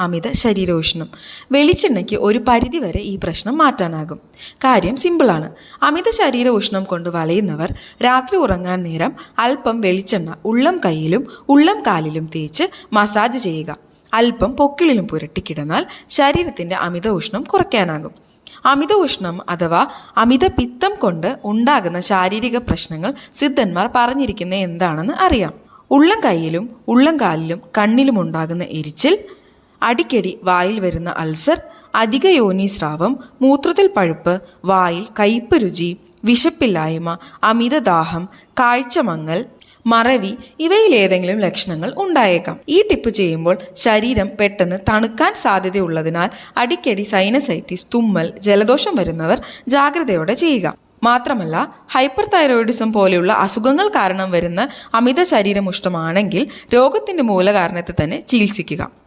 അമിത ശരീരോഷ്ണം. വെളിച്ചെണ്ണയ്ക്ക് ഒരു പരിധിവരെ ഈ പ്രശ്നം മാറ്റാനാകും. കാര്യം സിമ്പിളാണ്. അമിത ശരീര ഉഷ്ണം കൊണ്ട് വലയുന്നവർ രാത്രി ഉറങ്ങാൻ നേരം അല്പം വെളിച്ചെണ്ണ ഉള്ളം കൈയിലും ഉള്ളം കാലിലും തേച്ച് മസാജ് ചെയ്യുക. അല്പം പൊക്കിളിലും പുരട്ടിക്കിടന്നാൽ ശരീരത്തിന്റെ അമിത ഉഷ്ണം കുറയ്ക്കാനാകും. അമിത ഉഷ്ണം അഥവാ അമിത പിത്തം കൊണ്ട് ഉണ്ടാകുന്ന ശാരീരിക പ്രശ്നങ്ങൾ സിദ്ധന്മാർ പറഞ്ഞിരിക്കുന്ന എന്താണെന്ന് അറിയാം. ഉള്ളം കൈയിലും ഉള്ളം കാലിലും കണ്ണിലും ഉണ്ടാകുന്ന എരിച്ചിൽ അടിക്കടി വായിൽ വരുന്ന അൾസർ അധിക യോനി സ്രാവം മൂത്രത്തിൽ പഴുപ്പ് വായിൽ കയ്പ് രുചി വിശപ്പില്ലായ്മ അമിതദാഹം കാഴ്ചമങ്ങൽ മറവി ഇവയിലേതെങ്കിലും ലക്ഷണങ്ങൾ ഉണ്ടായേക്കാം. ഈ ടിപ്പ് ചെയ്യുമ്പോൾ ശരീരം പെട്ടെന്ന് തണുക്കാൻ സാധ്യതയുള്ളതിനാൽ അടിക്കടി സൈനസൈറ്റിസ് തുമ്മൽ ജലദോഷം വരുന്നവർ ജാഗ്രതയോടെ ചെയ്യുക. മാത്രമല്ല ഹൈപ്പർ തൈറോയിഡിസം പോലെയുള്ള അസുഖങ്ങൾ കാരണം വരുന്ന അമിത ശരീരമുഷ്ടമാണെങ്കിൽ രോഗത്തിന്റെ മൂലകാരണത്തെ തന്നെ ചികിത്സിക്കുക.